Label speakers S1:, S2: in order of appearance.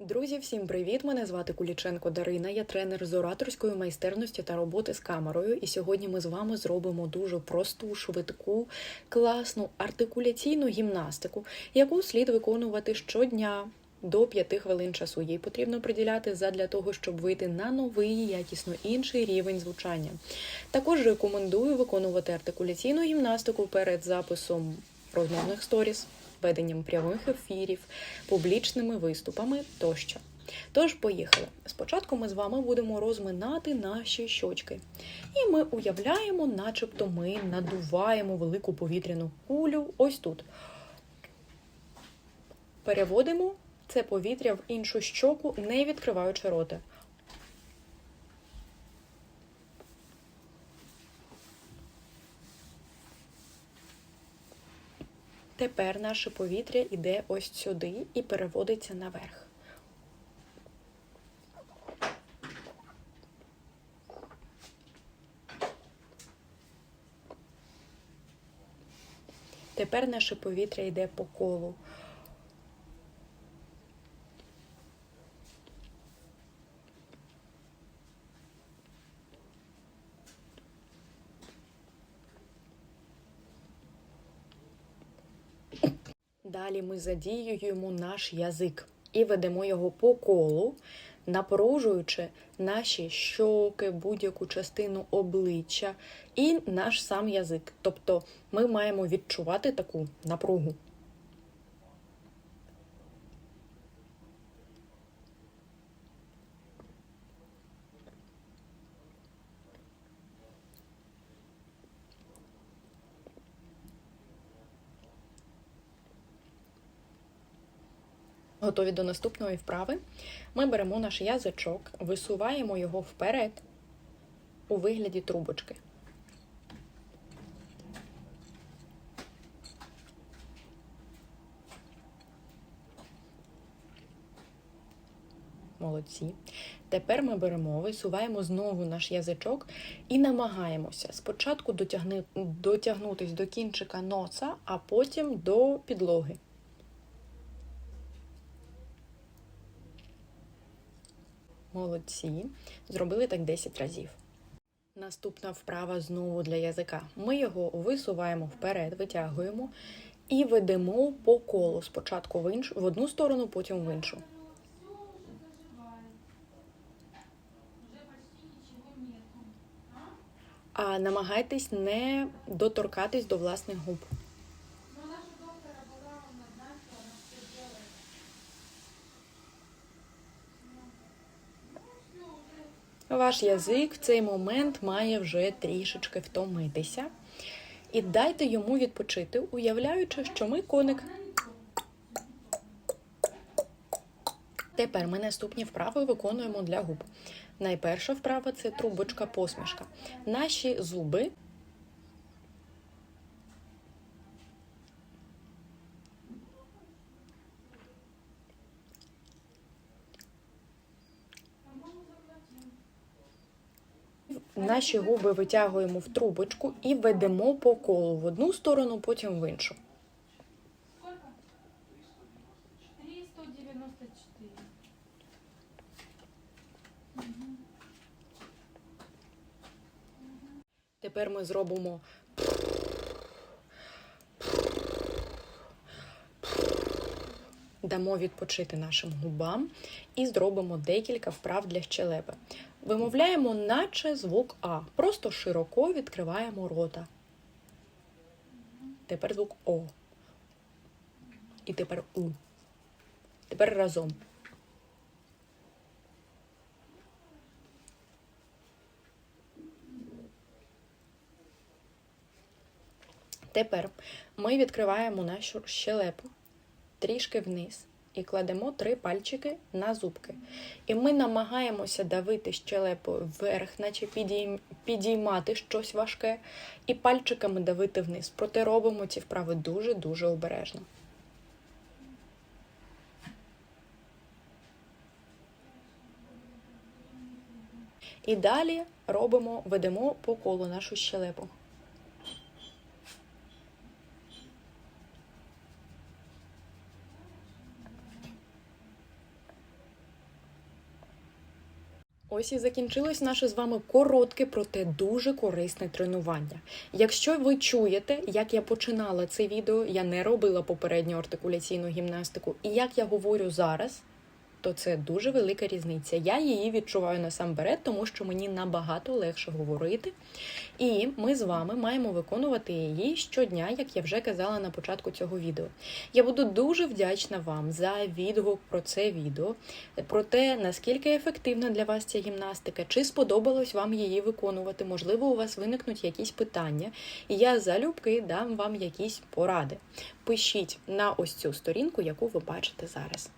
S1: Друзі, всім привіт! Мене звати Куліченко Дарина. Я тренер з ораторської майстерності та роботи з камерою. І сьогодні ми з вами зробимо дуже просту, швидку, класну артикуляційну гімнастику, яку слід виконувати щодня. До 5 хвилин часу їй потрібно приділяти задля того, щоб вийти на новий, якісно інший рівень звучання. Також рекомендую виконувати артикуляційну гімнастику перед записом розмовних сторіс, веденням прямих ефірів, публічними виступами тощо. Тож, поїхали. Спочатку ми з вами будемо розминати наші щочки. І ми уявляємо, начебто ми надуваємо велику повітряну кулю ось тут. Переводимо це повітря в іншу щоку, не відкриваючи рота. Тепер наше повітря йде ось сюди і переводиться наверх. Тепер наше повітря йде по колу. Далі ми задіюємо наш язик і ведемо його по колу, напружуючи наші щоки, будь-яку частину обличчя і наш сам язик. Тобто ми маємо відчувати таку напругу. Готові до наступної вправи. Ми беремо наш язичок, висуваємо його вперед у вигляді трубочки. Молодці. Тепер ми беремо, висуваємо знову наш язичок і намагаємося спочатку дотягнутися до кінчика носа, а потім до підлоги. Молодці. Зробили так 10 разів. Наступна вправа знову для язика. Ми його висуваємо вперед, витягуємо і ведемо по колу. Спочатку в, іншу, в одну сторону, потім в іншу. А намагайтесь не доторкатись до власних губ. Ваш язик в цей момент має вже трішечки втомитися. І дайте йому відпочити, уявляючи, що ми коник. Тепер ми наступні вправи виконуємо для губ. Найперша вправа це трубочка посмішка. Наші зуби Наші губи витягуємо в трубочку і ведемо по колу в одну сторону, потім в іншу. Тепер ми зробимо. Дамо відпочити нашим губам і зробимо декілька вправ для щелепи. Вимовляємо, наче звук А. Просто широко відкриваємо рота. Тепер звук О. І тепер У. Тепер разом. Тепер ми відкриваємо нашу щелепу трішки вниз і кладемо три пальчики на зубки. І ми намагаємося давити щелепою вверх, наче підіймати щось важке, і пальчиками давити вниз. Проте робимо ці вправи дуже-дуже обережно. І далі робимо, ведемо по колу нашу щелепу. Ось і закінчилось наше з вами коротке, проте дуже корисне тренування. Якщо ви чуєте, як я починала це відео, я не робила попередню артикуляційну гімнастику, і як я говорю зараз, то це дуже велика різниця. Я її відчуваю насамперед, тому що мені набагато легше говорити. І ми з вами маємо виконувати її щодня, як я вже казала на початку цього відео. Я буду дуже вдячна вам за відгук про це відео, про те, наскільки ефективна для вас ця гімнастика, чи сподобалось вам її виконувати. Можливо, у вас виникнуть якісь питання, і я залюбки дам вам якісь поради. Пишіть на ось цю сторінку, яку ви бачите зараз.